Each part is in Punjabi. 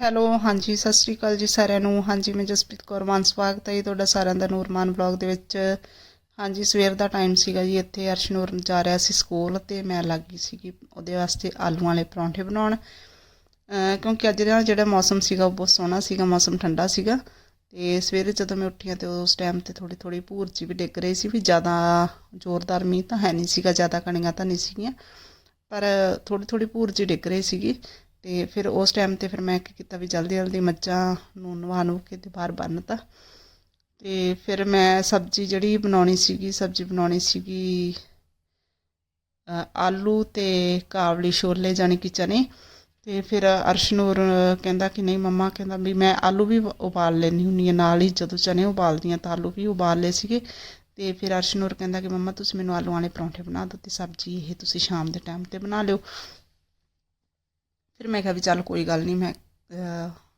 ਹੈਲੋ, ਹਾਂਜੀ, ਸਤਿ ਸ਼੍ਰੀ ਅਕਾਲ ਜੀ ਸਾਰਿਆਂ ਨੂੰ। ਹਾਂਜੀ, ਮੈਂ ਜਸਪ੍ਰੀਤ ਕੌਰ ਮਾਨ ਸਵਾਗਤ ਹੈ ਜੀ, ਤੁਹਾਡਾ ਸਾਰਿਆਂ ਦਾ ਨੂਰਮਾਨ ਵਲੌਗ ਦੇ ਵਿੱਚ। ਹਾਂਜੀ, ਸਵੇਰ ਦਾ ਟਾਈਮ ਸੀਗਾ ਜੀ, ਇੱਥੇ ਅਰਸ਼ਨੂਰ ਜਾ ਰਿਹਾ ਸੀ ਸਕੂਲ ਤੇ ਮੈਂ ਲੱਗ ਗਈ ਸੀਗੀ ਉਹਦੇ ਵਾਸਤੇ ਆਲੂ ਵਾਲੇ ਪਰੌਂਠੇ ਬਣਾਉਣ। ਕਿਉਂਕਿ ਅੱਜ ਦਾ ਜਿਹੜਾ ਮੌਸਮ ਸੀਗਾ ਉਹ ਬਹੁਤ ਸੋਹਣਾ ਸੀਗਾ, ਮੌਸਮ ਠੰਡਾ ਸੀਗਾ। ਤੇ ਸਵੇਰੇ ਜਦੋਂ ਮੈਂ ਉੱਠੀਆਂ ਹਾਂ ਤੇ ਉਸ ਟਾਈਮ ਤੇ ਥੋੜੀ ਥੋੜੀ ਭੂਰ ਜੀ ਵੀ ਡਿੱਗ ਰਹੀ ਸੀ ਵੀ ਜ਼ਿਆਦਾ ਜ਼ੋਰਦਾਰ ਮੀਂਹ ਤਾਂ ਹੈ ਨਹੀਂ ਸੀਗਾ, ਜ਼ਿਆਦਾ ਕਣੀਆਂ ਤਾਂ ਨਹੀਂ ਸੀਗੀਆਂ। ਪਰ ਥੋੜੀ ਥੋੜੀ ਭੂਰ ਜੀ ਡਿੱਗ ਰਹੀ ਸੀਗੀ। ਤੇ ਫਿਰ ਉਸ ਟਾਈਮ ਤੇ ਫਿਰ ਮੈਂ ਕੀ ਕੀਤਾ ਵੀ ਜਲਦੀ ਜਲਦੀ ਮੱਝਾਂ ਨੂੰ ਨਵਾ ਨੂ ਕੇ ਤੇ ਬਾਹਰ ਬੰਨਤਾ ਤੇ। ਫਿਰ ਮੈਂ ਸਬਜ਼ੀ ਜਿਹੜੀ ਬਣਾਉਣੀ ਸੀਗੀ, ਸਬਜ਼ੀ ਬਣਾਉਣੀ ਸੀਗੀ ਆਲੂ ਤੇ ਕਾਬਲੀ ਛੋਲੇ ਜਾਣੀ ਕਿ ਚਨੇ। ਤੇ ਫਿਰ ਅਰਸ਼ਨੂਰ ਕਹਿੰਦਾ ਕਿ ਨਹੀਂ ਮੰਮਾ ਕਹਿੰਦਾ ਵੀ ਮੈਂ ਆਲੂ ਵੀ ਉਬਾਲ ਲੈਣੀ ਹੁੰਦੀ ਆ ਨਾਲ ਹੀ, ਜਦੋਂ ਚਨੇ ਉਬਾਲਦੀਆਂ ਤਾਂ ਆਲੂ ਵੀ ਉਬਾਲ ਲਏ ਸੀਗੇ। ਤੇ ਫਿਰ ਅਰਸ਼ਨੂਰ ਕਹਿੰਦਾ ਕਿ ਮੰਮਾ ਤੁਸੀਂ ਮੈਨੂੰ ਆਲੂ ਵਾਲੇ ਪਰੌਂਠੇ ਬਣਾ ਦਿਓ ਤੇ ਸਬਜ਼ੀ ਇਹ ਤੁਸੀਂ ਸ਼ਾਮ ਦੇ ਟਾਈਮ ਤੇ ਬਣਾ ਲਿਓ। ਫਿਰ ਮੈਂ ਕਿਹਾ ਵੀ ਚੱਲ ਕੋਈ ਗੱਲ ਨਹੀਂ ਮੈਂ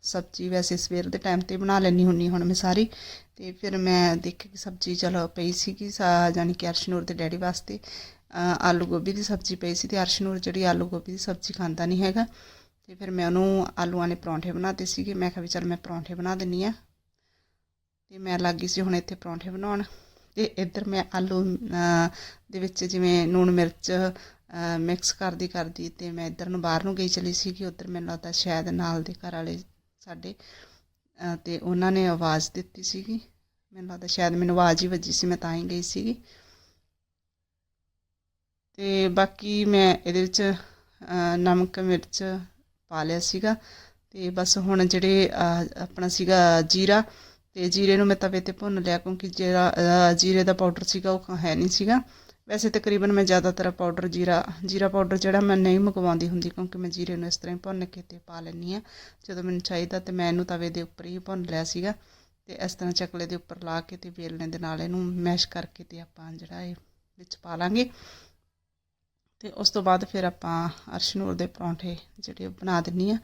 ਸਬਜ਼ੀ ਵੈਸੇ ਸਵੇਰ ਦੇ ਟਾਈਮ ਤੇ ਬਣਾ ਲੈਣੀ ਹੁੰਨੀ ਹੁਣ ਮੈਂ ਸਾਰੀ। ਤੇ ਫਿਰ ਮੈਂ ਦੇਖਿਆ ਕਿ ਸਬਜ਼ੀ ਚਲੋ ਪਈ ਸੀਗੀ ਸਾ ਜਾਣੀ ਕਿ ਅਰਸ਼ਨੂਰ ਦੇ ਡੈਡੀ ਵਾਸਤੇ। ਆਲੂ ਗੋਭੀ ਦੀ ਸਬਜ਼ੀ ਪਈ ਸੀ ਤੇ ਅਰਸ਼ਨੂਰ ਜਿਹੜੀ ਆਲੂ ਗੋਭੀ ਦੀ ਸਬਜ਼ੀ ਖਾਂਦਾ ਨਹੀਂ ਹੈਗਾ। ਤੇ ਫਿਰ ਮੈਂ ਉਹਨੂੰ ਆਲੂਆਂ ਦੇ ਪਰੌਂਠੇ ਬਣਾਤੇ ਸੀਗੇ। ਮੈਂ ਕਿਹਾ ਵੀ ਚੱਲ ਮੈਂ ਪਰੌਂਠੇ ਬਣਾ ਦਿੰਨੀ ਆ ਤੇ ਮੈਂ ਲੱਗ ਗਈ ਸੀ ਹੁਣ ਇੱਥੇ ਪਰੌਂਠੇ ਬਣਾਉਣ। ਤੇ ਇੱਧਰ ਮੈਂ ਆਲੂ ਦੇ ਵਿੱਚ ਜਿਵੇਂ ਲੂਣ ਮਿਰਚ ਮਿਕਸ ਕਰਦੀ ਕਰਦੀ ਤੇ ਮੈਂ ਇੱਧਰ ਨੂੰ ਬਾਹਰ ਨੂੰ ਗਈ ਚਲੀ ਸੀ ਕਿ ਉੱਧਰ ਮੈਨੂੰ ਲੱਗਦਾ ਸ਼ਾਇਦ ਨਾਲ ਦੇ ਘਰ ਵਾਲੇ ਸਾਡੇ ਅਹ, ਤੇ ਉਹਨਾਂ ਨੇ ਆਵਾਜ਼ ਦਿੱਤੀ ਸੀਗੀ। ਮੈਨੂੰ ਲੱਗਦਾ ਸ਼ਾਇਦ ਮੈਨੂੰ ਆਵਾਜ਼ ਹੀ ਵੱਜੀ ਸੀ ਮੈਂ ਤਾਂ ਹੀ ਗਈ ਸੀਗੀ। ਤੇ ਬਾਕੀ ਮੈਂ ਇਹਦੇ ਵਿੱਚ ਨਮਕ ਮਿਰਚ ਪਾ ਲਿਆ ਸੀਗਾ। ਤੇ ਬਸ ਹੁਣ ਜਿਹੜੇ ਆਪਣਾ ਸੀਗਾ ਜੀਰਾ ਤੇ ਜੀਰੇ ਨੂੰ ਮੈਂ ਤਵੇ ਤੇ ਭੁੰਨ ਲਿਆ ਕਿਉਂਕਿ ਜਿਹੜਾ ਜੀਰੇ ਦਾ ਪਾਊਡਰ ਸੀਗਾ ਉਹ ਹੈ ਨਹੀਂ ਸੀਗਾ। ਵੈਸੇ ਤਕਰੀਬਨ ਮੈਂ ਜ਼ਿਆਦਾਤਰ ਪਾਊਡਰ ਜੀਰਾ ਜੀਰਾ ਪਾਊਡਰ ਜਿਹੜਾ ਮੈਂ ਨਹੀਂ ਮੰਗਵਾਉਂਦੀ ਹੁੰਦੀ ਕਿਉਂਕਿ ਮੈਂ ਜੀਰੇ ਨੂੰ ਇਸ ਤਰ੍ਹਾਂ ਹੀ ਭੁੰਨ ਕੇ ਤੇ ਪਾ ਲੈਂਦੀ ਆ ਜਦੋਂ ਮੈਨੂੰ ਚਾਹੀਦਾ ਤੇ ਮੈਂ ਇਹਨੂੰ ਤਵੇ ਦੇ ਉੱਪਰ ਹੀ ਭੁੰਨ ਲਿਆ ਸੀਗਾ ਤੇ ਇਸ ਤਰ੍ਹਾਂ ਚਕਲੇ ਦੇ ਉੱਪਰ ਲਾ ਕੇ ਤੇ ਵੇਲਣੇ ਦੇ ਨਾਲ ਇਹਨੂੰ ਮੈਸ਼ ਕਰਕੇ ਤੇ ਆਪਾਂ ਜਿਹੜਾ ਇਹ ਵਿੱਚ ਪਾ ਲਾਂਗੇ। ਤੇ ਉਸ ਤੋਂ ਬਾਅਦ ਫਿਰ ਆਪਾਂ ਅਰਸ਼ਨੂਰ ਦੇ ਪਰੌਂਠੇ ਜਿਹੜੇ ਬਣਾ ਦਿੰਨੀ ਆ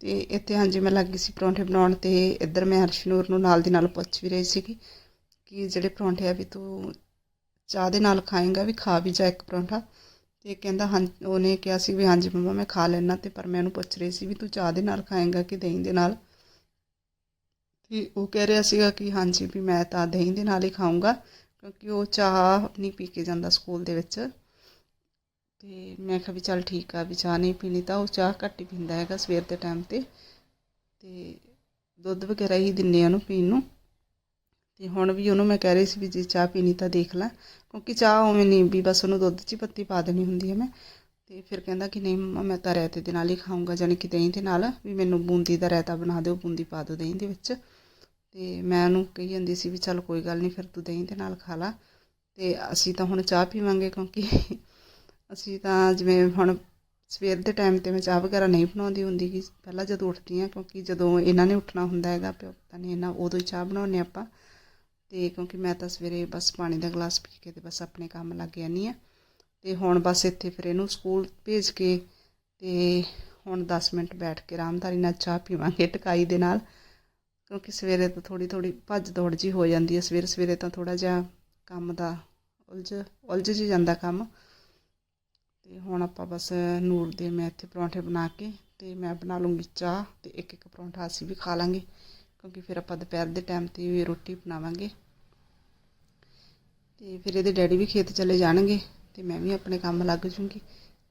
ਤੇ ਇੱਥੇ ਹਾਂਜੀ ਮੈਂ ਲੱਗੀ ਸੀ ਪਰੌਂਠੇ ਬਣਾਉਣ ਤੇ ਇੱਧਰ ਮੈਂ ਹਰਸ਼ਨੂਰ ਨੂੰ ਨਾਲ ਦੀ ਨਾਲ ਪੁੱਛ ਵੀ ਰਹੀ ਸੀਗੀ ਕਿ ਜਿਹੜੇ ਪਰੌਂਠੇ ਆ ਵੀ ਤੂੰ ਚਾਹ ਦੇ ਨਾਲ ਖਾਏਂਗਾ ਵੀ ਖਾ ਵੀ ਜਾ ਇੱਕ ਪਰੌਂਠਾ। ਤੇ ਕਹਿੰਦਾ ਹਾਂ, ਉਹਨੇ ਕਿਹਾ ਸੀ ਵੀ ਹਾਂਜੀ ਮੰਮਾ ਮੈਂ ਖਾ ਲੈਣਾ ਤੇ ਪਰ ਮੈਂ ਉਹਨੂੰ ਪੁੱਛ ਰਹੀ ਸੀ ਵੀ ਤੂੰ ਚਾਹ ਦੇ ਨਾਲ ਖਾਏਂਗਾ ਕਿ ਦਹੀਂ ਦੇ ਨਾਲ? ਤੇ ਉਹ ਕਹਿ ਰਿਹਾ ਸੀਗਾ ਕਿ ਹਾਂਜੀ ਵੀ ਮੈਂ ਤਾਂ ਦਹੀਂ ਦੇ ਨਾਲ ਹੀ ਖਾਊਂਗਾ ਕਿਉਂਕਿ ਉਹ ਚਾਹ ਨਹੀਂ ਪੀ ਕੇ ਜਾਂਦਾ ਸਕੂਲ ਦੇ ਵਿੱਚ। ਤੇ ਮੈਂ ਕਿਹਾ ਵੀ ਚੱਲ ਠੀਕ ਆ, ਵੀ ਚਾਹ ਨਹੀਂ ਪੀਣੀ ਤਾਂ ਉਹ ਚਾਹ ਘੱਟ ਹੀ ਪੀਂਦਾ ਹੈਗਾ ਸਵੇਰ ਦੇ ਟਾਈਮ ਤੇ। ਤੇ ਦੁੱਧ ਵਗੈਰਾ ਹੀ ਦਿੰਨੇ ਆ ਉਹਨੂੰ ਪੀਣ ਨੂੰ। ਤੇ ਹੁਣ ਵੀ ਉਹਨੂੰ ਮੈਂ ਕਹਿ ਰਹੀ ਸੀ ਵੀ ਜੇ ਚਾਹ ਪੀਣੀ ਤਾਂ ਦੇਖ ਲੈ, ਕਿਉਂਕਿ ਚਾਹ ਉਵੇਂ ਨਹੀਂ ਵੀ ਬਸ ਉਹਨੂੰ ਦੁੱਧ 'ਚ ਹੀ ਪੱਤੀ ਪਾ ਦੇਣੀ ਹੁੰਦੀ ਹੈ ਮੈਂ। ਤੇ ਫਿਰ ਕਹਿੰਦਾ ਕਿ ਨਹੀਂ ਮੰਮਾ ਮੈਂ ਤਾਂ ਰਾਇਤੇ ਦੇ ਨਾਲ ਹੀ ਖਾਊਂਗਾ, ਜਾਣੀ ਕਿ ਦਹੀਂ ਦੇ ਨਾਲ, ਵੀ ਮੈਨੂੰ ਬੂੰਦੀ ਦਾ ਰਾਇਤਾ ਬਣਾ ਦਿਓ, ਬੂੰਦੀ ਪਾ ਦਿਓ ਦਹੀਂ ਦੇ ਵਿੱਚ। ਤੇ ਮੈਂ ਉਹਨੂੰ ਕਹੀ ਜਾਂਦੀ ਸੀ ਵੀ ਚੱਲ ਕੋਈ ਗੱਲ ਨਹੀਂ, ਫਿਰ ਤੂੰ ਦਹੀਂ ਦੇ ਨਾਲ ਖਾ ਲਾ। ਤੇ ਅਸੀਂ ਤਾਂ ਹੁਣ ਚਾਹ ਪੀਵਾਂਗੇ ਕਿਉਂਕਿ ਅਸੀਂ ਤਾਂ ਜਿਵੇਂ ਹੁਣ ਸਵੇਰ ਦੇ ਟਾਈਮ ਤੇ ਮੈਂ ਚਾਹ ਵਗੈਰਾ ਨਹੀਂ ਬਣਾਉਂਦੀ ਹੁੰਦੀ ਕਿ ਪਹਿਲਾਂ ਜਦੋਂ ਉੱਠਦੀ ਹਾਂ, ਕਿਉਂਕਿ ਜਦੋਂ ਇਹਨਾਂ ਨੇ ਉੱਠਣਾ ਹੁੰਦਾ ਹੈਗਾ, ਪਿਓ ਪਤਾ ਨਹੀਂ ਇਹਨਾਂ ਉਦੋਂ ਹੀ ਚਾਹ ਬਣਾਉਂਦੇ ਆਪਾਂ। ਤੇ ਕਿਉਂਕਿ ਮੈਂ ਤਾਂ ਸਵੇਰੇ ਬਸ ਪਾਣੀ ਦਾ ਗਲਾਸ ਪੀ ਕੇ ਤੇ ਬਸ ਆਪਣੇ ਕੰਮ ਲੱਗ ਜਾਂਦੀ ਆ ਤੇ ਹੁਣ ਬਸ ਇੱਥੇ ਫਿਰ ਇਹਨੂੰ ਸਕੂਲ ਭੇਜ ਕੇ ਤੇ ਹੁਣ 10 ਮਿੰਟ ਬੈਠ ਕੇ ਆਰਾਮਦਾਰੀ ਨਾਲ ਚਾਹ ਪੀਵਾਂਗੇ ਟਕਾਈ ਦੇ ਨਾਲ। ਕਿਉਂਕਿ ਸਵੇਰੇ ਤਾਂ ਥੋੜੀ ਥੋੜੀ ਭੱਜ ਦੌੜ ਜੀ ਹੋ ਜਾਂਦੀ ਹੈ। ਸਵੇਰੇ ਸਵੇਰੇ ਤਾਂ ਥੋੜਾ ਜਿਹਾ ਕੰਮ ਦਾ ਉਲਝ ਉਲਝ ਜੀ ਜਾਂਦਾ ਕੰਮ। ਤੇ ਹੁਣ ਆਪਾਂ ਬਸ ਨੂਰ ਦੇ ਮੈਂ ਇੱਥੇ ਪਰੌਂਠੇ ਬਣਾ ਕੇ ਤੇ ਮੈਂ ਬਣਾ ਲੂੰਗੀ ਚਾਹ ਤੇ ਇੱਕ ਇੱਕ ਪਰੌਂਠਾ ਅਸੀਂ ਵੀ ਖਾ ਲਾਂਗੇ, ਕਿਉਂਕਿ ਫਿਰ ਆਪਾਂ ਦੁਪਹਿਰ ਦੇ ਟਾਈਮ ਤੇ ਵੀ ਰੋਟੀ ਬਣਾਵਾਂਗੇ। ਤੇ ਫਿਰ ਇਹਦੇ ਡੈਡੀ ਵੀ ਖੇਤ ਚਲੇ ਜਾਣਗੇ ਤੇ ਮੈਂ ਵੀ ਆਪਣੇ ਕੰਮ ਲੱਗ ਜੂੰਗੀ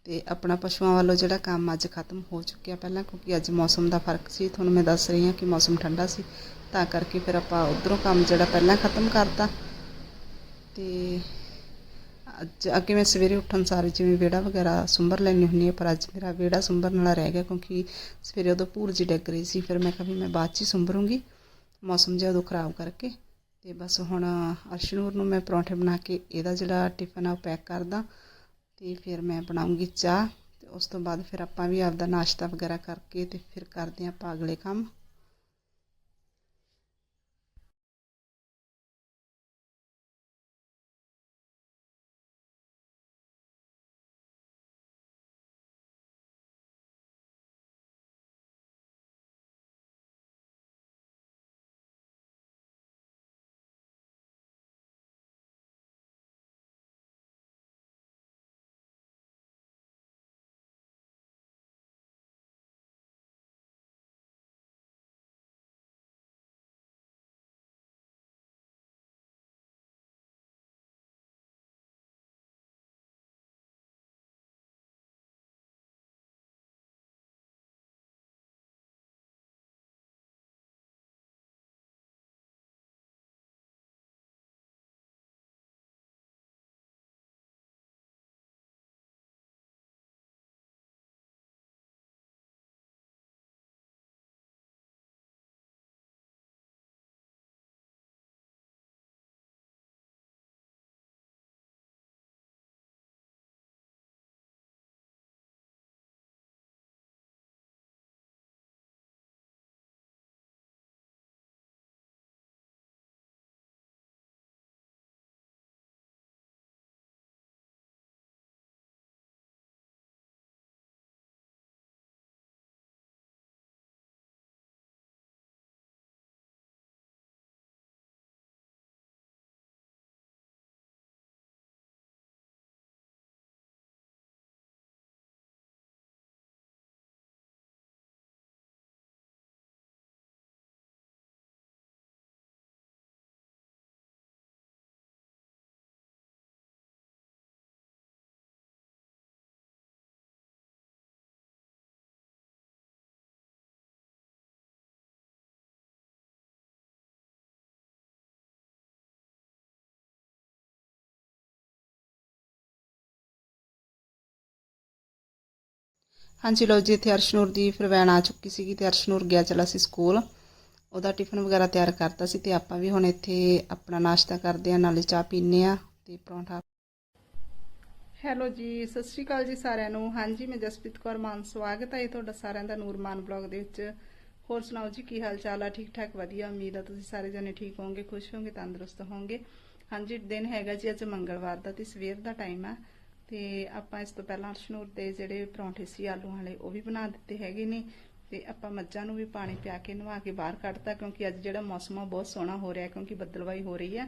ਤੇ ਆਪਣਾ ਪਸ਼ੂਆਂ ਵੱਲੋਂ ਜਿਹੜਾ ਕੰਮ ਅੱਜ ਖਤਮ ਹੋ ਚੁੱਕਿਆ ਪਹਿਲਾਂ, ਕਿਉਂਕਿ ਅੱਜ ਮੌਸਮ ਦਾ ਫ਼ਰਕ ਸੀ, ਤੁਹਾਨੂੰ ਮੈਂ ਦੱਸ ਰਹੀ ਹਾਂ ਕਿ ਮੌਸਮ ਠੰਡਾ ਸੀ, ਤਾਂ ਕਰਕੇ ਫਿਰ ਆਪਾਂ ਉਧਰੋਂ ਕੰਮ ਜਿਹੜਾ ਪਹਿਲਾਂ ਖਤਮ ਕਰਤਾ ਤੇ ਅੱਜ ਅੱਗੇ ਮੈਂ ਸਵੇਰੇ ਉੱਠਣ ਸਾਰੇ ਜਿਵੇਂ ਵਿਹੜਾ ਵਗੈਰਾ ਸੁੰਬਰ ਲੈਣੀ ਹੁੰਦੀ ਹੈ, ਪਰ ਅੱਜ ਮੇਰਾ ਵਿਹੜਾ ਸੁੰਬਰਨ ਵਾਲਾ ਰਹਿ ਗਿਆ ਕਿਉਂਕਿ ਸਵੇਰੇ ਉਦੋਂ ਭੂਰ ਜੀ ਡਿੱਗ ਰਹੀ ਸੀ। ਫਿਰ ਮੈਂ ਕਿਹਾ ਵੀ ਮੈਂ ਬਾਅਦ ਚ ਹੀ ਸੁੰਬਰੂੰਗੀ, ਮੌਸਮ ਜਿਹਾ ਉਦੋਂ ਖਰਾਬ ਕਰਕੇ। ਤੇ ਬਸ ਹੁਣ ਅਰਸ਼ਨੂਰ ਨੂੰ ਮੈਂ ਪਰੌਂਠੇ ਬਣਾ ਕੇ ਇਹਦਾ ਜਿਹੜਾ ਟਿਫਨ ਆ ਉਹ ਪੈਕ ਕਰਦਾ ਤੇ ਫਿਰ ਮੈਂ ਬਣਾਉਂਗੀ ਚਾਹ। ਤੇ ਉਸ ਤੋਂ ਬਾਅਦ ਫਿਰ ਆਪਾਂ ਵੀ ਆਪਦਾ ਨਾਸ਼ਤਾ ਵਗੈਰਾ ਕਰਕੇ ਤੇ ਫਿਰ ਕਰਦੇ ਹਾਂ ਆਪਾਂ ਅਗਲੇ ਕੰਮ। ਹਾਂਜੀ ਲਓ ਜੀ, ਇੱਥੇ ਅਰਸ਼ਨੂਰ ਦੀ ਫਿਰ ਵੈਨ ਆ ਚੁੱਕੀ ਸੀਗੀ ਤੇ ਅਰਸ਼ਨੂਰ ਗਿਆ ਚਲਾ ਸੀ ਸਕੂਲ। ਉਹਦਾ ਟਿਫਨ ਵਗੈਰਾ ਤਿਆਰ ਕਰਤਾ ਸੀ ਤੇ ਆਪਾਂ ਵੀ ਹੁਣ ਇੱਥੇ ਆਪਣਾ ਨਾਸ਼ਤਾ ਕਰਦੇ ਆ ਨਾਲੇ ਚਾਹ ਪੀਨੇ ਆ ਤੇ ਪਰੌਂਠਾ। ਹੈਲੋ ਜੀ, ਸਤਿ ਸ਼੍ਰੀ ਅਕਾਲ ਜੀ ਸਾਰਿਆਂ ਨੂੰ। ਹਾਂਜੀ, ਮੈਂ ਜਸਪ੍ਰੀਤ ਕੌਰ ਮਾਨ, ਸਵਾਗਤ ਹੈ ਤੁਹਾਡਾ ਸਾਰਿਆਂ ਦਾ ਨੂਰਮਾਨ ਬਲੌਗ ਦੇ ਵਿੱਚ। ਹੋਰ ਸੁਣਾਓ ਜੀ, ਕੀ ਹਾਲ ਚਾਲ ਆ? ਠੀਕ ਠਾਕ ਵਧੀਆ। ਉਮੀਦ ਆ ਤੁਸੀਂ ਸਾਰੇ ਜਣੇ ਠੀਕ ਹੋਵੋਗੇ, ਖੁਸ਼ ਹੋਵੋਗੇ, ਤੰਦਰੁਸਤ ਹੋਵੋਗੇ। ਹਾਂਜੀ, ਦਿਨ ਹੈਗਾ ਜੀ ਅੱਜ ਮੰਗਲਵਾਰ ਦਾ ਤੇ ਸਵੇਰ ਦਾ ਟਾਈਮ ਆ। ਤੇ ਆਪਾਂ ਇਸ ਤੋਂ ਪਹਿਲਾਂ ਅਰਸ਼ਨੂਰ ਦੇ ਜਿਹੜੇ ਪਰੌਂਠੇ ਸੀ, ਆਲੂ ਵਾਲੇ, ਉਹ ਵੀ ਬਣਾ ਦਿੱਤੇ ਹੈਗੇ ਨੇ। ਤੇ ਆਪਾਂ ਮੱਝਾਂ ਨੂੰ ਵੀ ਪਾਣੀ ਪਿਆ ਕੇ ਨਵਾ ਕੇ ਬਾਹਰ ਕੱਢਤਾ, ਕਿਉਂਕਿ ਅੱਜ ਜਿਹੜਾ ਮੌਸਮ ਆ, ਬਹੁਤ ਸੋਹਣਾ ਹੋ ਰਿਹਾ, ਕਿਉਂਕਿ ਬੱਦਲਵਾਈ ਹੋ ਰਹੀ ਹੈ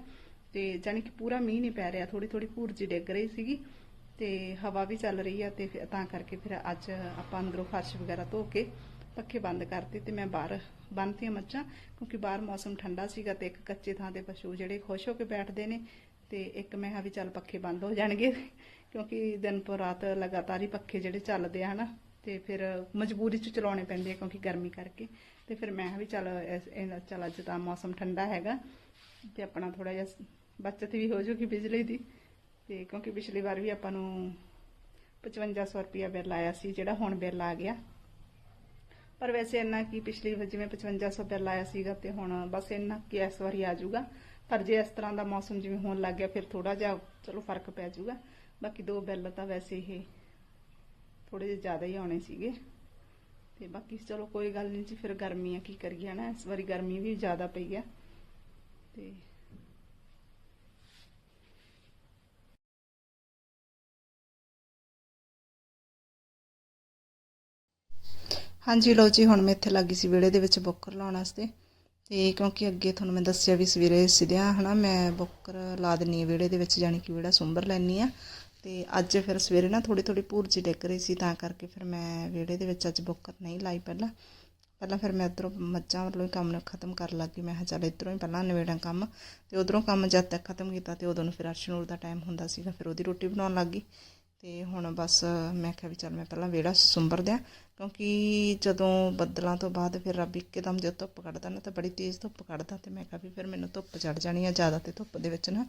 ਤੇ ਜਾਨੀ ਕਿ ਪੂਰਾ ਮੀਂਹ ਨਹੀਂ ਪੈ ਰਿਹਾ ਥੋੜੀ ਥੋੜੀ ਭੂਰਜੀ ਡਿੱਗ ਰਹੀ ਸੀਗੀ। ਤੇ ਹਵਾ ਵੀ ਚੱਲ ਰਹੀ ਆ, ਤੇ ਫਿਰ ਤਾਂ ਕਰਕੇ ਫਿਰ ਅੱਜ ਆਪਾਂ ਅੰਦਰੋਂ ਫਰਸ਼ ਵਗੈਰਾ ਧੋ ਕੇ ਪੱਖੇ ਬੰਦ ਕਰਤੇ ਤੇ ਮੈਂ ਬਾਹਰ ਬੰਨਤੀਆਂ ਮੱਝਾਂ, ਕਿਉਂਕਿ ਬਾਹਰ ਮੌਸਮ ਠੰਡਾ ਸੀਗਾ ਤੇ ਇੱਕ ਕੱਚੇ ਥਾਂ ਤੇ ਪਸ਼ੂ ਜਿਹੜੇ ਖੁਸ਼ ਹੋ ਕੇ ਬੈਠਦੇ ਨੇ ਤੇ ਇੱਕ ਮੈਂ ਕਿਹਾ ਵੀ ਚੱਲ ਪੱਖੇ ਬੰਦ ਹੋ ਜਾਣਗੇ। ਕਿਉਂਕਿ ਦਿਨ ਪਰ ਰਾਤ ਲਗਾਤਾਰ ਹੀ ਪੱਖੇ ਜਿਹੜੇ ਚੱਲਦੇ ਆ, ਹਨਾ? ਤੇ ਫਿਰ ਮਜਬੂਰੀ ਚ ਚਲਾਉਣੇ ਪੈਂਦੇ ਆ ਕਿਉਂਕਿ ਗਰਮੀ ਕਰਕੇ। ਤੇ ਫਿਰ ਮੈਂ ਵੀ ਚੱਲ ਚੱਲ ਅੱਜ ਤਾਂ ਮੌਸਮ ਠੰਡਾ ਹੈਗਾ। ਤੇ ਆਪਣਾ ਥੋੜਾ ਜਿਹਾ ਬਚਤ ਵੀ ਹੋ ਜੂਗੀ ਬਿਜਲੀ ਦੀ। ਤੇ ਕਿਉਂਕਿ ਪਿਛਲੀ ਵਾਰ ਵੀ ਆਪਾਂ ਨੂੰ 5500 ਰੁਪਿਆ ਬਿੱਲ ਆਇਆ ਸੀ, ਜਿਹੜਾ ਹੁਣ ਬਿੱਲ ਆ ਗਿਆ। ਪਰ ਵੈਸੇ ਇੰਨਾ ਕੀ ਪਿਛਲੀ ਵਾਰ ਜਿਵੇਂ 5500 ਬਿੱਲ ਆਇਆ ਸੀਗਾ ਤੇ ਹੁਣ ਬਸ ਇੰਨਾ ਕੀ ਇਸ ਵਾਰੀ ਆ ਜਾਊਗਾ ਪਰ ਜੇ ਇਸ ਤਰ੍ਹਾਂ ਦਾ ਮੌਸਮ ਜਿਵੇਂ ਹੋਣ ਲੱਗ ਗਿਆ, ਫਿਰ ਥੋੜਾ ਜਿਹਾ ਚਲੋ ਫ਼ਰਕ ਪੈ ਜਾਊਗਾ ਬਾਕੀ ਦੋ ਬੈਲ ਤਾਂ ਵੈਸੇ ਇਹ ਥੋੜੇ ਜਿਹਾ ਜ਼ਿਆਦਾ ਹੀ ਆਉਣੇ ਸੀਗੇ। ਤੇ ਬਾਕੀ ਚਲੋ ਕੋਈ ਗੱਲ ਨਹੀਂ ਜੀ, ਫਿਰ ਗਰਮੀ ਆ, ਕੀ ਕਰੀਏ ਨਾ ਇਸ ਵਾਰੀ ਗਰਮੀ ਵੀ ਜ਼ਿਆਦਾ ਪਈ ਆ। ਤੇ ਹਾਂਜੀ, ਲਓ ਜੀ, ਹੁਣ ਮੈਂ ਇੱਥੇ ਲੱਗੀ ਸੀ ਵਿਹੜੇ ਦੇ ਵਿੱਚ ਬੁੱਕਰ ਲਾਉਣ ਵਾਸਤੇ। ਤੇ ਕਿਉਂਕਿ ਅੱਗੇ ਤੁਹਾਨੂੰ ਮੈਂ ਦੱਸਿਆ ਵੀ ਸਵੇਰੇ ਸਿਧਿਆਂ, ਹਨਾ, ਮੈਂ ਬੁੱਕਰ ਲਾ ਦਿੰਨੀ ਆ ਵਿਹੜੇ ਦੇ ਵਿੱਚ, ਜਾਣੀ ਕਿ ਵਿਹੜਾ ਸੁੰਬਰ ਲੈਣੀ ਆ। ਤੇ ਅੱਜ ਫਿਰ ਸਵੇਰੇ ਨਾ ਥੋੜੀ ਥੋੜੀ ਭੁਰਜੀ ਡਿੱਗ ਰਹੀ ਸੀ, ਤਾਂ ਕਰਕੇ ਫਿਰ ਮੈਂ ਵਿਹੜੇ ਦੇ ਵਿੱਚ ਅੱਜ ਬੁੱਕਤ ਨਹੀਂ ਲਾਈ ਪਹਿਲਾਂ। ਪਹਿਲਾਂ ਫਿਰ ਮੈਂ ਇੱਧਰੋਂ ਮੱਝਾਂ ਵੱਲੋਂ ਹੀ ਕੰਮ ਨੂੰ ਖਤਮ ਕਰਨ ਲੱਗੀ ਮੈਂ ਕਿਹਾ ਚੱਲ ਇੱਧਰੋਂ ਹੀ ਪਹਿਲਾਂ ਨਵੇੜਾਂ ਕੰਮ ਤੇ ਉਧਰੋਂ ਕੰਮ ਜਦ ਤੱਕ ਖਤਮ ਕੀਤਾ ਤੇ ਉਦੋਂ ਨੂੰ ਫਿਰ ਅਰਸ਼ਨੂਰ ਦਾ ਟਾਈਮ ਹੁੰਦਾ ਸੀਗਾ, ਫਿਰ ਉਹਦੀ ਰੋਟੀ ਬਣਾਉਣ ਲੱਗੀ ਤੇ ਹੁਣ ਬਸ ਮੈਂ ਕਿਹਾ ਵੀ ਚੱਲ ਮੈਂ ਪਹਿਲਾਂ ਵਿਹੜਾ ਸੁੰਬਰ ਦਿਆਂ, ਕਿਉਂਕਿ ਜਦੋਂ ਬੱਦਲਾਂ ਤੋਂ ਬਾਅਦ ਫਿਰ ਰੱਬ ਇੱਕਦਮ ਜਦੋਂ ਧੁੱਪ ਕੱਢਦਾ ਨਾ ਤਾਂ ਬੜੀ ਤੇਜ਼ ਧੁੱਪ ਕੱਢਦਾ ਤੇ ਮੈਂ ਕਿਹਾ ਵੀ ਫਿਰ ਮੈਨੂੰ ਧੁੱਪ ਚੜ ਜਾਣੀ ਆ, ਜ਼ਿਆਦਾ ਤੇ ਧੁੱਪ ਦੇ ਵਿੱਚ ਨਾ,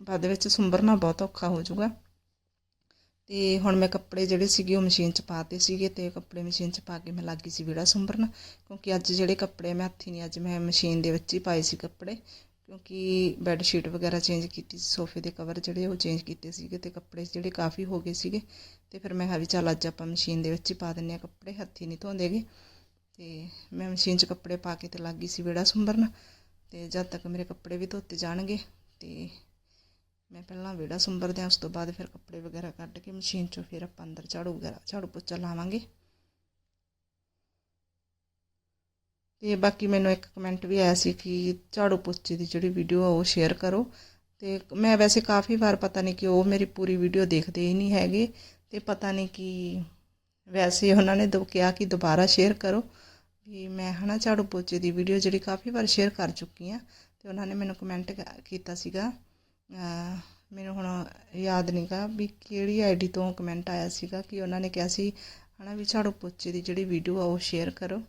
ਬਾਅਦ ਵਿੱਚ ਸੁੰਬਰਨਾ ਬਹੁਤ ਔਖਾ ਹੋ ਜਾਊਗਾ। ਤੇ ਹੁਣ ਮੈਂ ਕੱਪੜੇ ਜਿਹੜੇ ਸੀਗੇ ਉਹ ਮਸ਼ੀਨ 'ਚ ਪਾਤੇ ਸੀਗੇ ਤੇ ਕੱਪੜੇ ਮਸ਼ੀਨ 'ਚ ਪਾ ਕੇ ਮੈਂ ਲੱਗੀ ਸੀ ਵਿਹੜਾ ਸੁੰਬਰਨ, ਕਿਉਂਕਿ ਅੱਜ ਜਿਹੜੇ ਕੱਪੜੇ ਮੈਂ ਹੱਥੀ ਨਹੀਂ, ਅੱਜ ਮੈਂ ਮਸ਼ੀਨ ਦੇ ਵਿੱਚ ਹੀ ਪਾਏ ਸੀ ਕੱਪੜੇ, ਕਿਉਂਕਿ ਬੈੱਡ ਸ਼ੀਟ ਵਗੈਰਾ ਚੇਂਜ ਕੀਤੀ ਸੀ, ਸੋਫੇ ਦੇ ਕਵਰ ਜਿਹੜੇ ਉਹ ਚੇਂਜ ਕੀਤੇ ਸੀਗੇ ਤੇ ਕੱਪੜੇ ਜਿਹੜੇ ਕਾਫੀ ਹੋ ਗਏ ਸੀਗੇ, ਤੇ ਫਿਰ ਮੈਂ ਕਿਹਾ ਵੀ ਚੱਲ ਅੱਜ ਆਪਾਂ ਮਸ਼ੀਨ ਦੇ ਵਿੱਚ ਹੀ ਪਾ ਦਿੰਨੇ ਆ ਕੱਪੜੇ, ਹੱਥੀ ਨਹੀਂ ਧੋਂਦੇਗੇ ਤੇ ਮੈਂ ਮਸ਼ੀਨ 'ਚ ਕੱਪੜੇ ਪਾ ਕੇ ਤੇ ਲੱਗ ਸੀ ਵਿਹੜਾ ਸੁੰਬਰਨ, ਤੇ ਜਦ ਤੱਕ ਮੇਰੇ ਕੱਪੜੇ ਵੀ ਧੋਤੇ ਜਾਣਗੇ, ਤੇ ਮੈਂ ਪਹਿਲਾਂ ਵਿਹੜਾ ਸੁੰਬਰਦਿਆਂ, ਉਸ ਤੋਂ ਬਾਅਦ ਫਿਰ ਕੱਪੜੇ ਵਗੈਰਾ ਕੱਢ ਕੇ ਮਸ਼ੀਨ 'ਚੋਂ ਫਿਰ ਆਪਾਂ ਅੰਦਰ ਝਾੜੂ ਵਗੈਰਾ, ਝਾੜੂ ਪੋਚਾ ਲਾਵਾਂਗੇ। ਤੇ ਬਾਕੀ ਮੈਨੂੰ ਇੱਕ ਕਮੈਂਟ ਵੀ ਆਇਆ ਸੀ ਕਿ ਝਾੜੂ ਪੋਚੇ ਦੀ ਜਿਹੜੀ ਵੀਡੀਓ ਆ ਉਹ ਸ਼ੇਅਰ ਕਰੋ। ਤੇ ਮੈਂ ਵੈਸੇ ਕਾਫੀ ਵਾਰ ਪਤਾ ਨਹੀਂ ਕਿ ਉਹ ਮੇਰੀ ਪੂਰੀ ਵੀਡੀਓ ਦੇਖਦੇ ਹੀ ਨਹੀਂ ਹੈਗੇ। ਤੇ ਪਤਾ ਨਹੀਂ ਕਿ ਵੈਸੇ ਉਹਨਾਂ ਨੇ ਦੋ ਕਿਹਾ ਕਿ ਦੁਬਾਰਾ ਸ਼ੇਅਰ ਕਰੋ। ਵੀ ਮੈਂ ਹਨਾ ਝਾੜੂ ਪੋਚੇ ਦੀ ਵੀਡੀਓ ਜਿਹੜੀ ਕਾਫੀ ਵਾਰ ਸ਼ੇਅਰ ਕਰ ਚੁੱਕੀ ਆ। ਤੇ ਉਹਨਾਂ ਨੇ ਮੈਨੂੰ ਕਮੈਂਟ ਕੀਤਾ ਸੀਗਾ। ਮੈਨੂੰ ਹੁਣ ਯਾਦ ਨਹੀਂਗਾ ਵੀ ਕਿਹੜੀ ਆਈਡੀ ਤੋਂ ਕਮੈਂਟ ਆਇਆ ਸੀਗਾ ਕਿ ਉਹਨਾਂ ਨੇ ਕਿਹਾ ਸੀ ਹੈ ਨਾ ਵੀ ਝਾੜੂ ਪੋਚੇ ਦੀ ਜਿਹੜੀ ਵੀਡੀਓ ਆ ਉਹ ਸ਼ੇਅਰ ਕਰੋ।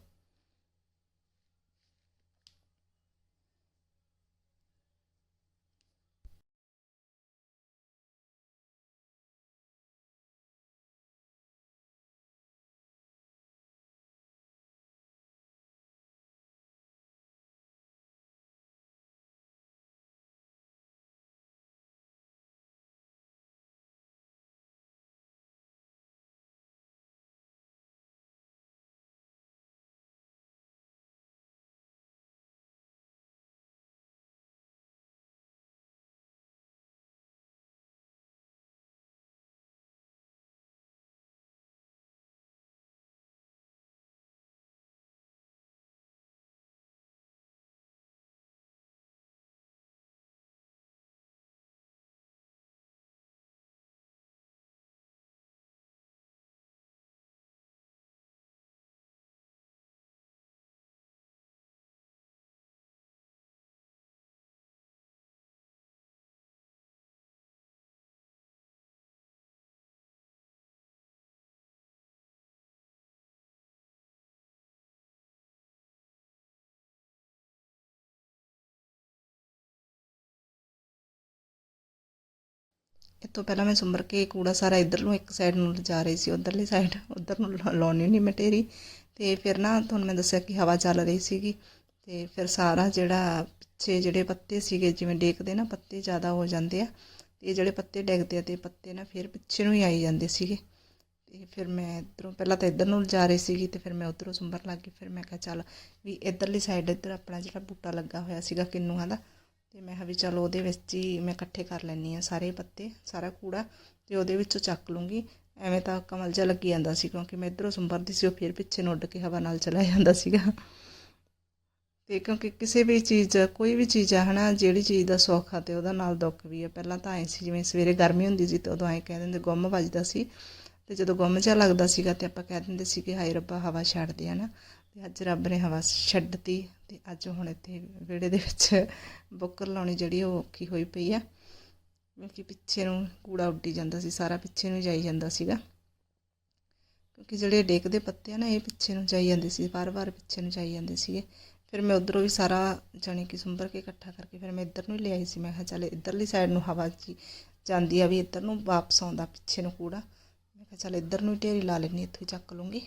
ਤੋਂ ਪਹਿਲਾਂ ਮੈਂ ਸੁੰਬਰ ਕੇ ਕੂੜਾ ਸਾਰਾ ਇੱਧਰ ਨੂੰ ਇੱਕ ਸਾਈਡ ਨੂੰ ਲਿਜਾ ਰਹੀ ਸੀ, ਉਧਰਲੀ ਸਾਈਡ ਉਧਰ ਨੂੰ ਲਾ- ਲਾਉਣੀ ਨਹੀਂ ਮੈਂ ਢੇਰੀ। ਤੇ ਫਿਰ ਨਾ ਤੁਹਾਨੂੰ ਮੈਂ ਦੱਸਿਆ ਕਿ ਹਵਾ ਚੱਲ ਰਹੀ ਸੀਗੀ, ਤੇ ਫਿਰ ਸਾਰਾ ਜਿਹੜਾ ਪਿੱਛੇ ਜਿਹੜੇ ਪੱਤੇ ਸੀਗੇ, ਜਿਵੇਂ ਡੇਕਦੇ ਨਾ ਪੱਤੇ ਜ਼ਿਆਦਾ ਹੋ ਜਾਂਦੇ ਆ, ਤੇ ਇਹ ਜਿਹੜੇ ਪੱਤੇ ਡੇਕਦੇ ਆ ਤੇ ਪੱਤੇ ਨਾ ਫਿਰ ਪਿੱਛੇ ਨੂੰ ਹੀ ਆਈ ਜਾਂਦੇ ਸੀਗੇ। ਤੇ ਫਿਰ ਮੈਂ ਇੱਧਰੋਂ ਪਹਿਲਾਂ ਤਾਂ ਇੱਧਰ ਨੂੰ ਲਿਜਾ ਰਹੀ ਸੀਗੀ, ਤੇ ਫਿਰ ਮੈਂ ਉੱਧਰੋਂ ਸੁੰਬਰ ਲੱਗ ਗਈ, ਫਿਰ ਮੈਂ ਕਿਹਾ ਚੱਲ ਵੀ ਇੱਧਰਲੀ ਸਾਈਡ ਇੱਧਰ ਆਪਣਾ ਜਿਹੜਾ ਬੂਟਾ ਲੱਗਾ ਹੋਇਆ ਸੀਗਾ ਕਿੰਨੂਆਂ ਦਾ ਤੇ ਮੈਂ ਕਿਹਾ ਵੀ ਚਲ ਉਹਦੇ ਵਿੱਚ ਹੀ ਮੈਂ ਇਕੱਠੇ ਕਰ ਲੈਣੀ ਆ ਸਾਰੇ ਪੱਤੇ, ਸਾਰਾ ਕੂੜਾ ਤੇ ਉਹਦੇ ਵਿੱਚੋਂ ਚੱਕ ਲੂੰਗੀ। ਐਵੇਂ ਤਾਂ ਕਮਲ ਜਿਹਾ ਲੱਗੀ ਜਾਂਦਾ ਸੀ ਕਿਉਂਕਿ ਮੈਂ ਇੱਧਰੋਂ ਸੰਭਰਦੀ ਸੀ, ਉਹ ਫਿਰ ਪਿੱਛੇ ਨੂੰ ਉੱਡ ਕੇ ਹਵਾ ਨਾਲ ਚਲਾ ਜਾਂਦਾ ਸੀਗਾ। ਤੇ ਕਿਉਂਕਿ ਕਿਸੇ ਵੀ ਚੀਜ਼, ਕੋਈ ਵੀ ਚੀਜ਼ ਆ ਹਨਾ, ਜਿਹੜੀ ਚੀਜ਼ ਦਾ ਸੁੱਖ ਆ ਤੇ ਉਹਦਾ ਨਾਲ ਦੁੱਖ ਵੀ ਆ। ਪਹਿਲਾਂ ਤਾਂ ਐ ਸੀ, ਜਿਵੇਂ ਸਵੇਰੇ ਗਰਮੀ ਹੁੰਦੀ ਸੀ ਤੇ ਉਦੋਂ ਐ ਕਹਿ ਦਿੰਦੇ ਗੁੰਮ ਵੱਜਦਾ ਸੀ। ਤੇ ਜਦੋਂ ਗੁੰਮ ਜਿਹਾ ਲੱਗਦਾ ਸੀਗਾ ਤੇ ਆਪਾਂ ਕਹਿ ਦਿੰਦੇ ਸੀ ਕਿ ਹਾਏ ਰੱਬਾ, ਹਵਾ ਛੱਡ ਦੇ ਹਨਾ। ਅਤੇ ਅੱਜ ਰੱਬ ਨੇ ਹਵਾ ਛੱਡਤੀ ਅਤੇ ਅੱਜ ਹੁਣ ਇੱਥੇ ਵਿਹੜੇ ਦੇ ਵਿੱਚ ਬੁੱਕਰ ਲਾਉਣੀ ਜਿਹੜੀ ਉਹ ਔਖੀ ਹੋਈ ਪਈ ਆ। ਕਿਉਂਕਿ ਪਿੱਛੇ ਨੂੰ ਕੂੜਾ ਉੱਡੀ ਜਾਂਦਾ ਸੀ, ਸਾਰਾ ਪਿੱਛੇ ਨੂੰ ਜਾਈ ਜਾਂਦਾ ਸੀਗਾ। ਕਿਉਂਕਿ ਜਿਹੜੇ ਡੇਕਦੇ ਪੱਤੇ ਆ ਨਾ, ਇਹ ਪਿੱਛੇ ਨੂੰ ਜਾਈ ਜਾਂਦੇ ਸੀ, ਵਾਰ-ਵਾਰ ਪਿੱਛੇ ਨੂੰ ਜਾਈ ਜਾਂਦੇ ਸੀਗੇ। ਫਿਰ ਮੈਂ ਉਧਰੋਂ ਵੀ ਸਾਰਾ ਜਾਣੀ ਕਿ ਸੁੰਬਰ ਕੇ ਇਕੱਠਾ ਕਰਕੇ ਫਿਰ ਮੈਂ ਇੱਧਰ ਨੂੰ ਹੀ ਲਿਆਈ ਸੀ। ਮੈਂ ਕਿਹਾ, ਚੱਲ ਇੱਧਰਲੀ ਸਾਈਡ ਨੂੰ ਹਵਾ ਜੀ ਜਾਂਦੀ ਆ ਵੀ ਇੱਧਰ ਨੂੰ ਵਾਪਸ ਆਉਂਦਾ ਪਿੱਛੇ ਨੂੰ ਕੂੜਾ। ਮੈਂ ਕਿਹਾ, ਚੱਲ ਇੱਧਰ ਨੂੰ ਹੀ ਢੇਰੀ ਲਾ ਲੈਣੀ ਇੱਥੋਂ ਹੀ ਚੱਕ ਲੂੰਗੀ।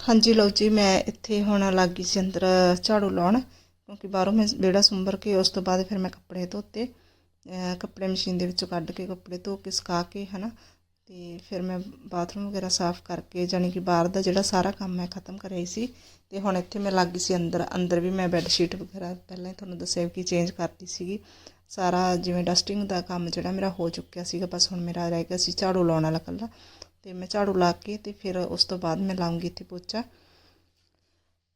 ਹਾਂਜੀ ਲਓ ਜੀ, ਮੈਂ ਇੱਥੇ ਹੁਣ ਲੱਗ ਗਈ ਸੀ ਅੰਦਰ ਝਾੜੂ ਲਾਉਣ, ਕਿਉਂਕਿ ਬਾਹਰੋਂ ਮੈਂ ਵਿਹੜਾ ਸੁੰਬਰ ਕੇ ਉਸ ਤੋਂ ਬਾਅਦ ਫਿਰ ਮੈਂ ਕੱਪੜੇ ਧੋਤੇ। ਕੱਪੜੇ ਮਸ਼ੀਨ ਦੇ ਵਿੱਚੋਂ ਕੱਢ ਕੇ ਕੱਪੜੇ ਧੋ ਕੇ ਸੁਕਾ ਕੇ, ਹਨਾ। ਤੇ ਫਿਰ ਮੈਂ ਬਾਥਰੂਮ ਵਗੈਰਾ ਸਾਫ਼ ਕਰਕੇ, ਜਾਣੀ ਕਿ ਬਾਹਰ ਦਾ ਜਿਹੜਾ ਸਾਰਾ ਕੰਮ ਮੈਂ ਖਤਮ ਕਰਿਆ ਸੀ, ਤੇ ਹੁਣ ਇੱਥੇ ਮੈਂ ਲੱਗ ਗਈ ਸੀ ਅੰਦਰ। ਅੰਦਰ ਵੀ ਮੈਂ ਬੈੱਡ ਸ਼ੀਟ ਵਗੈਰਾ ਪਹਿਲਾਂ ਹੀ ਤੁਹਾਨੂੰ ਦੱਸਿਆ ਕਿ ਚੇਂਜ ਕਰਤੀ ਸੀਗੀ। ਸਾਰਾ ਜਿਵੇਂ ਡਸਟਿੰਗ ਦਾ ਕੰਮ ਜਿਹੜਾ ਮੇਰਾ ਹੋ ਚੁੱਕਿਆ ਸੀਗਾ, ਬਸ ਹੁਣ ਮੇਰਾ ਰਹਿ ਗਿਆ ਸੀ ਝਾੜੂ ਲਾਉਣ ਵਾਲਾ ਕੱਲਾ ਤੇ ਮੈਂ ਝਾੜੂ ਲਾ ਕੇ ਤੇ ਫਿਰ ਉਸ ਤੋਂ ਬਾਅਦ ਮੈਂ ਲਾਉਂਗੀ ਇੱਥੇ ਪੋਚਾ।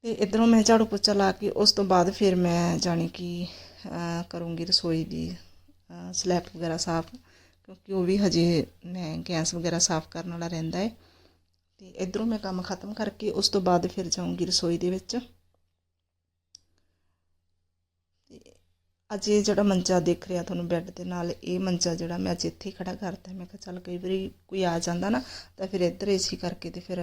ਤੇ ਇਧਰੋਂ ਮੈਂ ਝਾੜੂ ਪੋਚਾ ਲਾ ਕੇ ਉਸ ਤੋਂ ਬਾਅਦ ਫਿਰ ਮੈਂ ਜਾਣੀ ਕਿ ਕਰੂੰਗੀ ਰਸੋਈ ਦੀ ਸਲੈਬ ਵਗੈਰਾ ਸਾਫ਼, ਕਿਉਂਕਿ ਉਹ ਵੀ ਹਜੇ ਮੈਂ ਗੈਸ ਵਗੈਰਾ ਸਾਫ਼ ਕਰਨ ਵਾਲਾ ਰਹਿੰਦਾ ਹੈ। ਤੇ ਇਧਰੋਂ ਮੈਂ ਕੰਮ ਖਤਮ ਕਰਕੇ ਉਸ ਤੋਂ ਬਾਅਦ ਫਿਰ ਜਾਊਂਗੀ ਰਸੋਈ ਦੇ ਵਿੱਚ। ਅੱਜ ਇਹ ਜਿਹੜਾ ਮੰਜਾ ਦਿਖ ਰਿਹਾ ਤੁਹਾਨੂੰ ਬੈੱਡ ਦੇ ਨਾਲ, ਇਹ ਮੰਜਾ ਜਿਹੜਾ ਮੈਂ ਅੱਜ ਇੱਥੇ ਹੀ ਖੜਾ ਕਰਤਾ। ਮੈਂ ਕਿਹਾ ਚੱਲ ਕਈ ਵਾਰੀ ਕੋਈ ਆ ਜਾਂਦਾ ਨਾ, ਤਾਂ ਫਿਰ ਇੱਧਰ ਏਸੀ ਕਰਕੇ ਤੇ ਫਿਰ,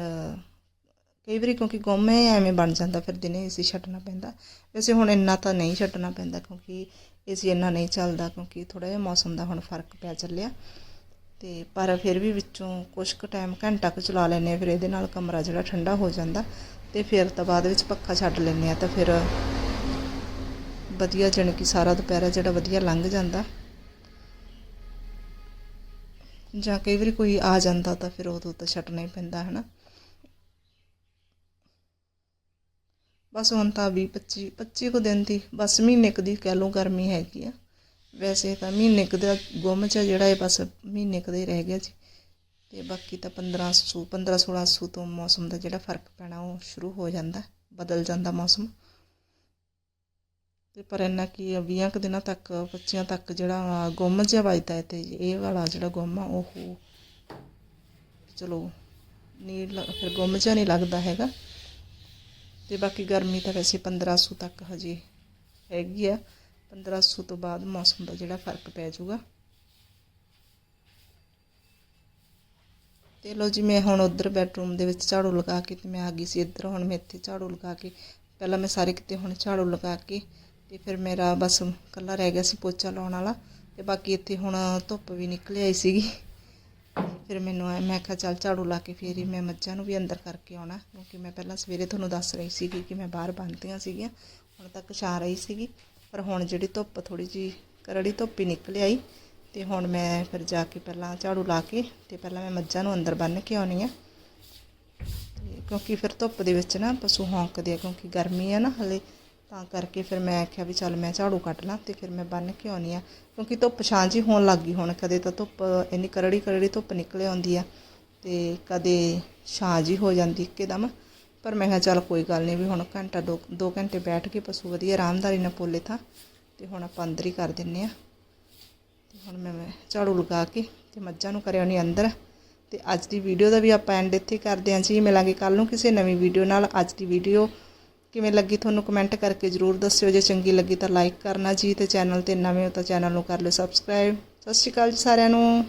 ਕਈ ਵਾਰੀ ਕਿਉਂਕਿ ਗੁੰਮ ਐਵੇਂ ਬਣ ਜਾਂਦਾ, ਫਿਰ ਦਿਨੇ ਏਸੀ ਛੱਡਣਾ ਪੈਂਦਾ। ਵੈਸੇ ਹੁਣ ਇੰਨਾ ਤਾਂ ਨਹੀਂ ਛੱਡਣਾ ਪੈਂਦਾ ਕਿਉਂਕਿ ਏਸੀ ਇੰਨਾ ਨਹੀਂ ਚੱਲਦਾ ਕਿਉਂਕਿ ਥੋੜਾ ਜਿਹਾ ਮੌਸਮ ਦਾ ਹੁਣ ਫ਼ਰਕ ਪਿਆ ਚੱਲਿਆ। ਤੇ ਪਰ ਫਿਰ ਵੀ ਵਿੱਚੋਂ ਕੁਝ ਕੁ ਟਾਈਮ ਘੰਟਾ ਕੁ ਚਲਾ ਲੈਂਦੇ ਹਾਂ, ਫਿਰ ਇਹਦੇ ਨਾਲ ਕਮਰਾ ਜਿਹੜਾ ਠੰਡਾ ਹੋ ਜਾਂਦਾ। ਤੇ ਫਿਰ ਤਾਂ ਬਾਅਦ ਵਿੱਚ ਪੱਖਾ ਛੱਡ ਲੈਂਦੇ ਆ ਤਾਂ ਫਿਰ ਵਧੀਆ, ਜਾਣੀ ਕਿ ਸਾਰਾ ਦੁਪਹਿਰਾ ਜਿਹੜਾ ਵਧੀਆ ਲੰਘ ਜਾਂਦਾ। ਜਾਂ ਕਈ ਵਾਰੀ ਕੋਈ ਆ ਜਾਂਦਾ ਤਾਂ ਫਿਰ ਉਦੋਂ ਤਾਂ ਛੱਡਣਾ ਹੀ ਪੈਂਦਾ ਹੈ ਨਾ ਬਸ ਹੁਣ ਤਾਂ 20 25 25 ਕੁ ਦਿਨ ਦੀ, ਬਸ ਮਹੀਨੇ ਕੁ ਦੀ ਕਹਿ ਲਓ ਗਰਮੀ ਹੈਗੀ ਆ। ਵੈਸੇ ਤਾਂ ਮਹੀਨੇ ਕੁ ਦਾ ਗੁੰਮ ਚ ਜਿਹੜਾ ਇਹ ਬਸ ਮਹੀਨੇ ਕੁ ਦਾ ਹੀ ਰਹਿ ਗਿਆ ਜੀ। ਤੇ ਬਾਕੀ ਤਾਂ 15 ਸੂ 15 16 ਸੂ ਤੋਂ ਮੌਸਮ ਦਾ ਜਿਹੜਾ ਫ਼ਰਕ ਪੈਣਾ ਉਹ ਸ਼ੁਰੂ ਹੋ ਜਾਂਦਾ, ਬਦਲ ਜਾਂਦਾ ਮੌਸਮ। ਤੇ ਪਰ ਇੰਨਾ ਕੀ 20 ਕੁ ਦਿਨਾਂ ਤੱਕ 25 ਤੱਕ ਜਿਹੜਾ ਗੁੰਮ ਜਿਹਾ ਵੱਜਦਾ ਹੈ ਤੇ ਇਹ ਵਾਲਾ ਜਿਹੜਾ ਗੁੰਮ ਆ, ਉਹ ਚਲੋ, ਨਹੀਂ ਲ- ਫਿਰ ਗੁੰਮ ਜਿਹਾ ਨਹੀਂ ਲੱਗਦਾ ਹੈਗਾ। ਤੇ ਬਾਕੀ ਗਰਮੀ ਤਾਂ ਵੈਸੇ 1500 ਤੱਕ ਹਜੇ ਹੈਗੀ ਆ। 1500 ਤੋਂ ਬਾਅਦ ਮੌਸਮ ਦਾ ਜਿਹੜਾ ਫ਼ਰਕ ਪੈ ਜਾਊਗਾ। ਤੇ ਲੋ ਜੀ, ਮੈਂ ਹੁਣ ਉਧਰ ਬੈਡਰੂਮ ਦੇ ਵਿੱਚ ਝਾੜੂ ਲਗਾ ਕੇ ਤੇ ਮੈਂ ਆ ਗਈ ਸੀ ਇੱਧਰ, ਹੁਣ ਮੈਂ ਇੱਥੇ ਝਾੜੂ ਲਗਾ ਕੇ, ਪਹਿਲਾਂ ਮੈਂ ਸਾਰੇ ਕਿਤੇ ਹੁਣ ਝਾੜੂ ਲਗਾ ਕੇ ਤੇ ਫਿਰ ਮੇਰਾ ਬਸ ਕੱਲਾ ਰਹਿ ਗਿਆ ਸੀ ਪੋਚਾ ਲਾਉਣ ਵਾਲਾ ਤੇ ਬਾਕੀ ਇੱਥੇ ਹੁਣ ਧੁੱਪ ਵੀ ਨਿਕਲ ਆਈ ਸੀਗੀ। ਫਿਰ ਮੈਨੂੰ ਆਇਆ ਮੈਂ ਕਿਹਾ ਚੱਲ ਝਾੜੂ ਲਾ ਕੇ ਫੇਰ ਹੀ ਮੈਂ ਮੱਝਾਂ ਨੂੰ ਵੀ ਅੰਦਰ ਕਰਕੇ ਆਉਣਾ ਕਿਉਂਕਿ ਮੈਂ ਪਹਿਲਾਂ ਸਵੇਰੇ ਤੁਹਾਨੂੰ ਦੱਸ ਰਹੀ ਸੀਗੀ ਕਿ ਮੈਂ ਬਾਹਰ ਬੰਨ੍ਹਤੀਆਂ ਸੀਗੀਆਂ, ਹੁਣ ਤੱਕ ਛਾ ਰਹੀ ਸੀਗੀ। ਪਰ ਹੁਣ ਜਿਹੜੀ ਧੁੱਪ ਥੋੜੀ ਜੀ ਕਰੜੀ ਧੁੱਪ ਹੀ ਨਿਕਲ ਆਈ ਤੇ ਹੁਣ ਮੈਂ ਫਿਰ ਜਾ ਕੇ ਪਹਿਲਾਂ ਝਾੜੂ ਲਾ ਕੇ ਤੇ ਪਹਿਲਾਂ ਮੈਂ ਮੱਝਾਂ ਨੂੰ ਅੰਦਰ ਬੰਨ੍ਹ ਕੇ ਆਉਣੀ ਆ। ਕਿਉਂਕਿ ਫਿਰ ਧੁੱਪ ਦੇ ਵਿੱਚ ਨਾ ਪਸ਼ੂ ਹੌਂਕਦੇ ਆ ਕਿਉਂਕਿ ਗਰਮੀ ਆ ਨਾ ਹਲੇ ਤਾਂ ਕਰਕੇ ਫਿਰ ਮੈਂ ਆਖਿਆ ਵੀ ਚੱਲ ਮੈਂ ਝਾੜੂ ਕੱਢ ਲਾਂ ਤੇ ਫਿਰ ਮੈਂ ਬੰਨ੍ਹ ਕੇ ਆਉਣੀ ਆ। ਕਿਉਂਕਿ ਧੁੱਪ ਛਾਂ ਜੀ ਹੋਣ ਲੱਗ ਗਈ ਹੁਣ, ਕਦੇ ਤਾਂ ਧੁੱਪ ਇੰਨੀ ਕਰੜੀ ਕਰੜੀ ਧੁੱਪ ਨਿਕਲ ਆਉਂਦੀ ਆ ਤੇ ਕਦੇ ਛਾਂ ਜੀ ਹੋ ਜਾਂਦੀ ਇੱਕਦਮ। ਪਰ ਮੈਂ ਕਿਹਾ ਚੱਲ ਕੋਈ ਗੱਲ ਨਹੀਂ ਵੀ ਹੁਣ ਘੰਟਾ ਦੋ ਦੋ ਘੰਟੇ ਬੈਠ ਕੇ ਪਸ਼ੂ ਵਧੀਆ ਆਰਾਮਦਾਰੀ ਨਾਲ ਪੋਲੇ ਥਾਂ ਤੇ ਹੁਣ ਆਪਾਂ ਅੰਦਰ ਹੀ ਕਰ ਦਿੰਨੇ ਆ। ਤੇ ਹੁਣ ਮੈਂ ਝਾੜੂ ਲਗਾ ਕੇ ਤੇ ਮੱਝਾਂ ਨੂੰ ਕਰਿਆ ਨਹੀਂ ਅੰਦਰ। ਤੇ ਅੱਜ ਦੀ ਵੀਡੀਓ ਦਾ ਵੀ ਆਪਾਂ ਐਂਡ ਇੱਥੇ ਕਰਦੇ ਹਾਂ। ਜੀ ਮਿਲਾਂਗੇ ਕੱਲ ਨੂੰ ਕਿਸੇ ਨਵੀਂ ਵੀਡੀਓ ਨਾਲ। ਅੱਜ ਦੀ ਵੀਡੀਓ ਕਿਵੇਂ ਲੱਗੀ ਤੁਹਾਨੂੰ ਕਮੈਂਟ ਕਰਕੇ ਜਰੂਰ ਦੱਸਿਓ। ਜੇ ਚੰਗੀ ਲੱਗੀ ਤਾਂ ਲਾਈਕ ਕਰਨਾ ਜੀ ਤੇ ਚੈਨਲ ਤੇ ਨਵੇਂ ਹੋ ਤਾਂ ਚੈਨਲ ਨੂੰ ਕਰ ਲਿਓ ਸਬਸਕ੍ਰਾਈਬ ਸਤਿ ਸ਼੍ਰੀ ਅਕਾਲ ਜੀ ਸਾਰਿਆਂ ਨੂੰ।